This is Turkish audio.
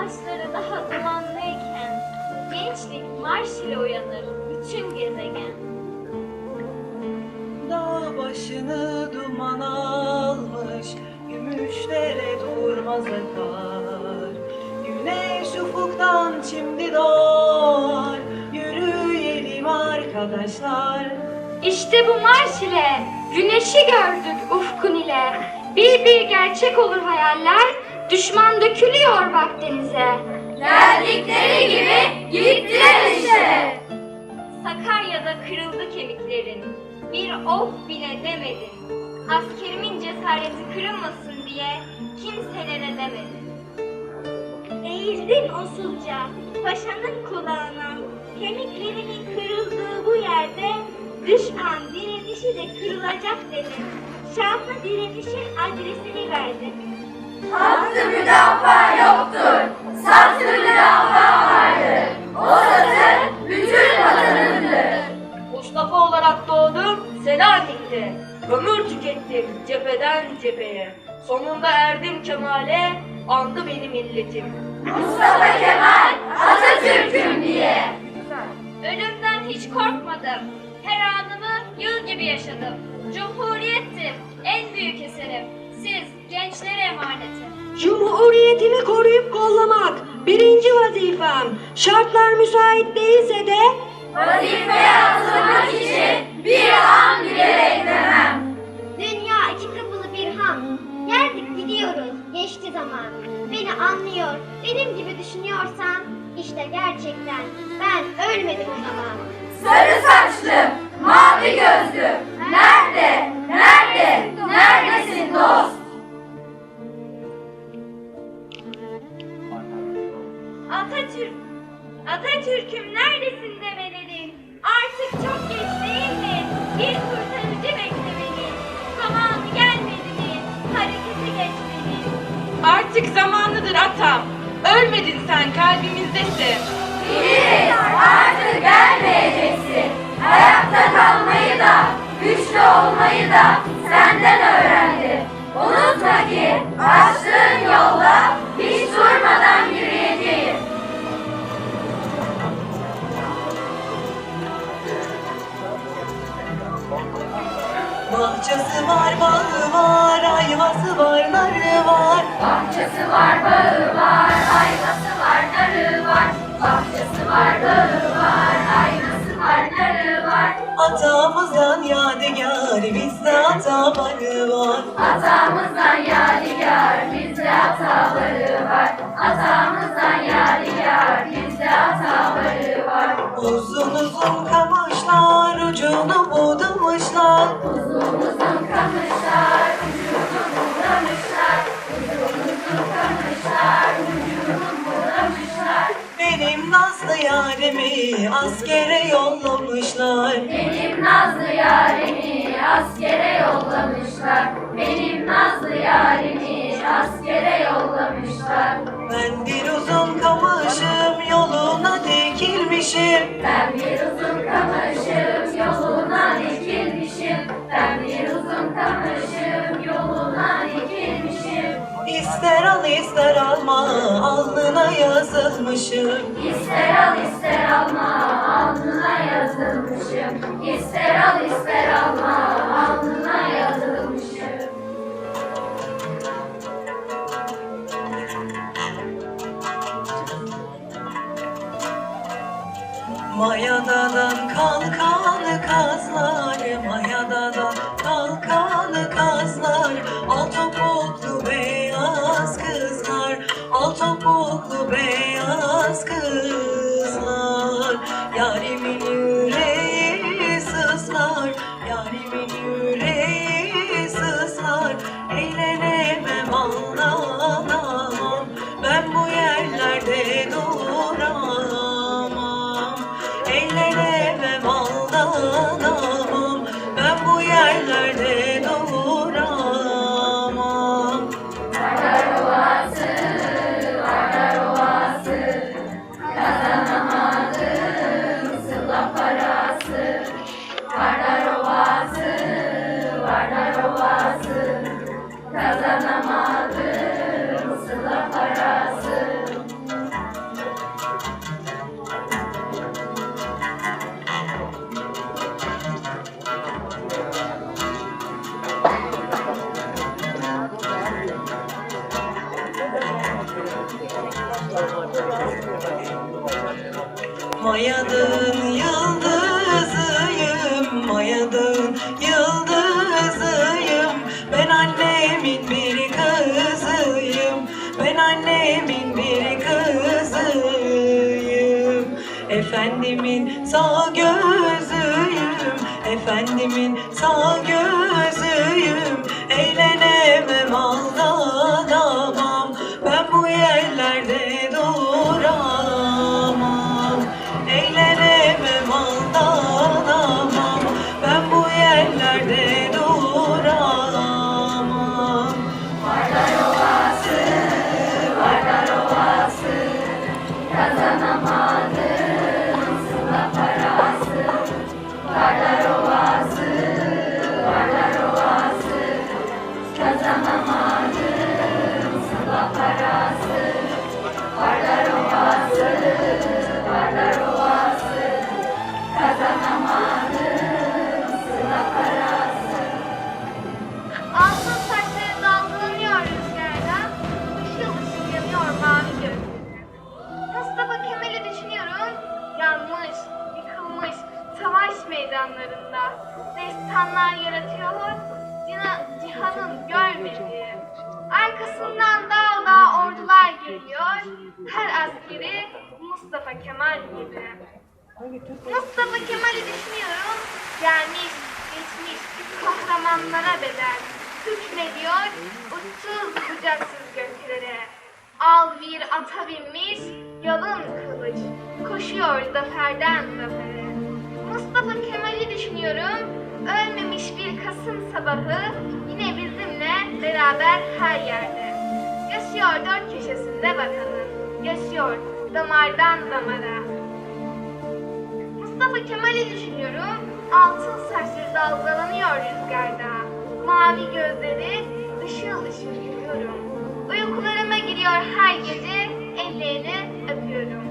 başları daha dumanlıyken gençlik marş ile uyanır bütün gezegen. Dağ başını duman almış, gümüşlere durmaz akar. Güneş ufuktan şimdi doğar, yürüyelim arkadaşlar. İşte bu marş ile güneşi gördük ufkun ile. Bir bir gerçek olur hayaller, düşman dökülüyor bak denize. Geldikleri gibi gittiler işte. Sakarya'da kırıldı kemiklerin, bir of bile demedin. Askerimin cesareti kırılmasın diye kimselere demedin. Eğildin usulca paşanın kulağına, kemiklerinin kırıldığı bu yerde düşman direnişi de kırılacak dedin. Şanlı direnişin adresini verdin. Hattı müdafaa yoktur. Sattı müdafaa vardır. O satır bütün vatanındır. Mustafa olarak doğdum, Selanik'te. Ömür tükettim cepheden cepheye. Sonunda erdim kemale, andı beni milletim. Mustafa Kemal Atatürk'üm diye. Ölümden hiç korkmadım. Her anımı yıl gibi yaşadım. Cumhuriyettim, Cumhuriyetimi koruyup kollamak birinci vazifem. Şartlar müsait değilse de Vazifeye atılmak için bir an bile beklemem. Dünya iki kapılı bir ham. Geldik gidiyoruz. Geçti zaman. Beni anlıyor. Benim gibi düşünüyorsan işte gerçekten ben ölmedim o zaman. Sarı saçlı, mavi gözlü. Artık zamanlıdır atam. Ölmedin sen kalbimizdesin. Biliriz artık gelmeyeceksin. Hayatta kalmayı da, güçlü olmayı da senden öğrendim. Unutma ki açtığın yolda hiç durmadan yürüyeceğim. Bahçesi var, bağı var, ayvası var, narı var. Bahçesi var, bağı var, aynası var, narı var. Bahçesi var, bağı var, aynası var, narı var. Atamızdan yadigar, bizde ataları var. Atamızdan yadigar, bizde ataları var. Atamızdan yadigar, bizde ataları var. Uzun uzun kamışlar, ucunu budamışlar. Uzun kamışım yoluna dikilmişim. İster al ister alma, alnına yazılmışım. İster al ister alma alnına yazılmışım. İster al ister alma alnına yazılmışım. Mayadadan kalkan mayadadan kalkan kazlar, al topuklu beyaz kızlar, al topuklu beyaz Efendimin sağ gözüyüm Efendimin sağ gözüyüm geliyor. Her askeri Mustafa Kemal gibi. Mustafa Kemal'i düşünüyorum. Gelmiş, geçmiş kahramanlara bedel. Hükmediyor uçsuz bucaksız göklere. Al bir ata binmiş, yalın kılıç. Koşuyor zaferden zafere. Mustafa Kemal'i düşünüyorum. Ölmemiş bir Kasım sabahı yine bizimle beraber her yerde. Yaşıyor dört köşesinde vatanın. Yaşıyor damardan damara. Mustafa Kemal'i düşünüyorum. Altın saçları dalgalanıyor rüzgarda. Mavi gözleri ışıl ışıl görüyorum. Uykularıma giriyor her gece ellerini öpüyorum.